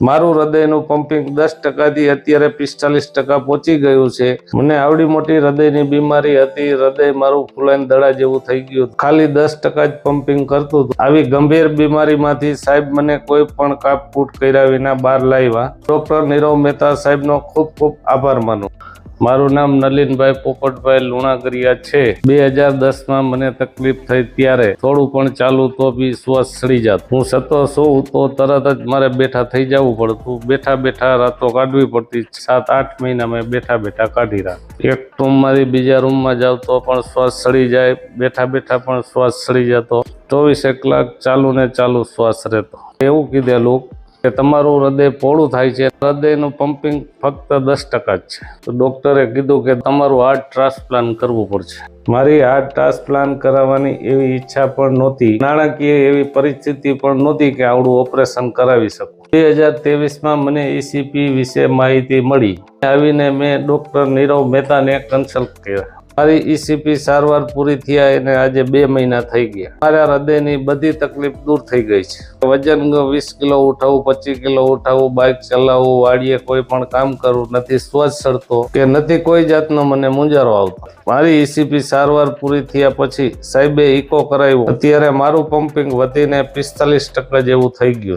મારું હૃદયનું પમ્પિંગ દસ ટકાથી અત્યારે પિસ્તાલીસ ટકા પહોંચી ગયું છે. મને આવડી મોટી હૃદયની બીમારી હતી. હૃદય મારું ફૂલાઈને દડા જેવું થઈ ગયું. ખાલી દસ ટકા જ પમ્પિંગ કરતું હતું. આવી ગંભીર બીમારીમાંથી સાહેબ મને કોઈ પણ કાપકૂટ કર્યા વિના બહાર લાવ્યા. ડોક્ટર નીરવ મહેતા સાહેબનો ખૂબ ખૂબ આભાર માનું. મારું નામ નલિનભાઈ પોપટભાઈ લુણાગરિયા છે. બે હજાર દસમાં મને તકલીફ થઈ ત્યારે થોડું પણ ચાલુ તો બી શ્વાસ સડી જાત. હું સતો છું તો તરત જ મારે બેઠા થઈ જવું પડતું. બેઠા બેઠા રાતો કાઢવી પડતી. સાત, આઠ મહિના મેં બેઠા બેઠા કાઢી રાત એક રૂમમાંથી બીજા રૂમમાં જાવ તો પણ શ્વાસ સડી જાય. બેઠા બેઠા પણ શ્વાસ સડી જતો. ચોવીસે કલાક ચાલુ ને ચાલુ શ્વાસ રહેતો. એવું કીધેલું કે તમારું હૃદય પોળું થાય છે. હૃદયનું પમ્પિંગ ફક્ત દસ ટકા જ છે. તો ડોક્ટરે કીધું કે તમારું હાર્ટ ટ્રાન્સપ્લાન્ટ કરવું પડશે. મારી હાર્ટ ટ્રાન્સપ્લાન્ટ કરાવવાની એવી ઈચ્છા પણ નહોતી. નાણાકીય એવી પરિસ્થિતિ પણ નહોતી કે આવડું ઓપરેશન કરાવી શકું. બે હજાર તેવીસમાં મને ઈસીપી વિશે માહિતી મળી. આવીને મેં ડૉક્ટર નીરવ મહેતાને કન્સલ્ટ કર્યા. મારી ઈસીપી સારવાર પૂરી થયા એને આજે બે મહિના થઈ ગયા. મારા હૃદયની બધી તકલીફ દૂર થઈ ગઈ છે. વજન વીસ કિલો ઉઠાવવું પચીસ કિલો ઉઠાવવું બાઇક ચલાવવું વાડીએ કોઈ પણ કામ કરવું, નથી સ્વચ્છ ચડતો કે નથી કોઈ જાતનો મને મુંજારો આવતો. મારી ઈસીપી સારવાર પૂરી થયા પછી સાહેબે ઇકો કરાવ્યું. અત્યારે મારું પમ્પિંગ વધીને પિસ્તાલીસ ટકા જેવું થઈ ગયું